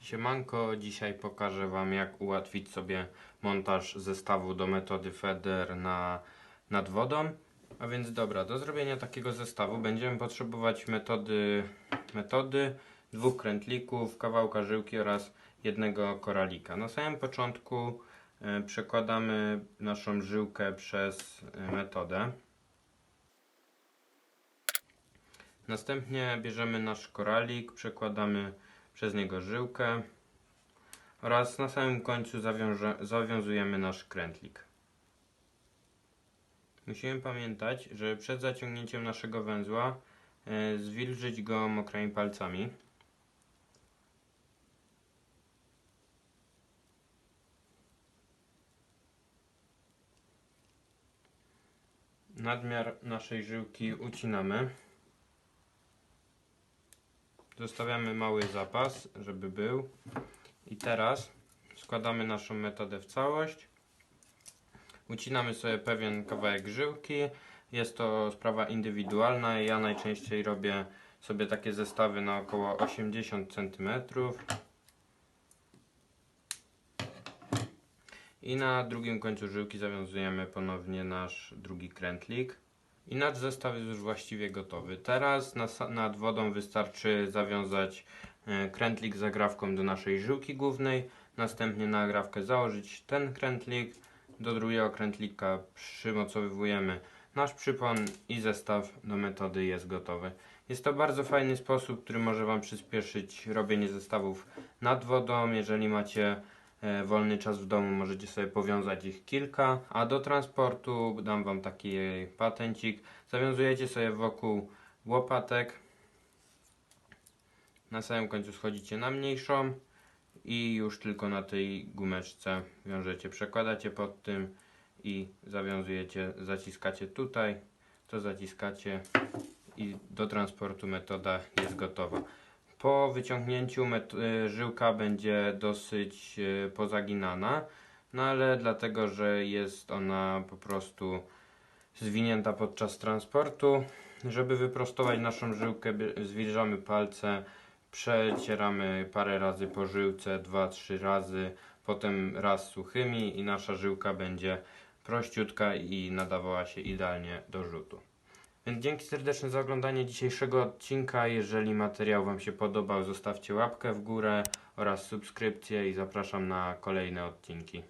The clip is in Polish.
Siemanko, dzisiaj pokażę Wam jak ułatwić sobie montaż zestawu do metody FEDER na, nad wodą. A więc dobra, do zrobienia takiego zestawu będziemy potrzebować metody, metody dwóch krętlików, kawałka żyłki oraz jednego koralika. Na samym początku e, przekładamy naszą żyłkę przez e, metodę. Następnie bierzemy nasz koralik, przekładamy przez niego żyłkę oraz na samym końcu zawiązujemy nasz krętlik. Musimy pamiętać, że przed zaciągnięciem naszego węzła e, zwilżyć go mokrymi palcami. Nadmiar naszej żyłki ucinamy. Zostawiamy mały zapas, żeby był. I teraz składamy naszą metodę w całość. Ucinamy sobie pewien kawałek żyłki. Jest to sprawa indywidualna. Ja najczęściej robię sobie takie zestawy na około 80 cm. I na drugim końcu żyłki zawiązujemy ponownie nasz drugi krętlik. I nasz zestaw jest już właściwie gotowy. Teraz nad wodą wystarczy zawiązać e, krętlik zagrawką do naszej żyłki głównej. Następnie na agrawkę założyć ten krętlik. Do drugiego krętlika przymocowujemy nasz przypon i zestaw do metody jest gotowy. Jest to bardzo fajny sposób, który może Wam przyspieszyć robienie zestawów nad wodą. Jeżeli macie wolny czas w domu, możecie sobie powiązać ich kilka. A do transportu dam Wam taki patencik. Zawiązujecie sobie wokół łopatek. Na samym końcu schodzicie na mniejszą i już tylko na tej gumeczce wiążecie. Przekładacie pod tym i zawiązujecie, zaciskacie tutaj, to zaciskacie i do transportu metoda jest gotowa. Po wyciągnięciu y, żyłka będzie dosyć y, pozaginana, no ale dlatego, że jest ona po prostu zwinięta podczas transportu. Żeby wyprostować naszą żyłkę, zwilżamy palce, przecieramy parę razy po żyłce, 2-3 razy, potem raz suchymi i nasza żyłka będzie prościutka i nadawała się idealnie do rzutu. Więc dzięki serdeczne za oglądanie dzisiejszego odcinka. Jeżeli materiał Wam się podobał, zostawcie łapkę w górę oraz subskrypcję i zapraszam na kolejne odcinki.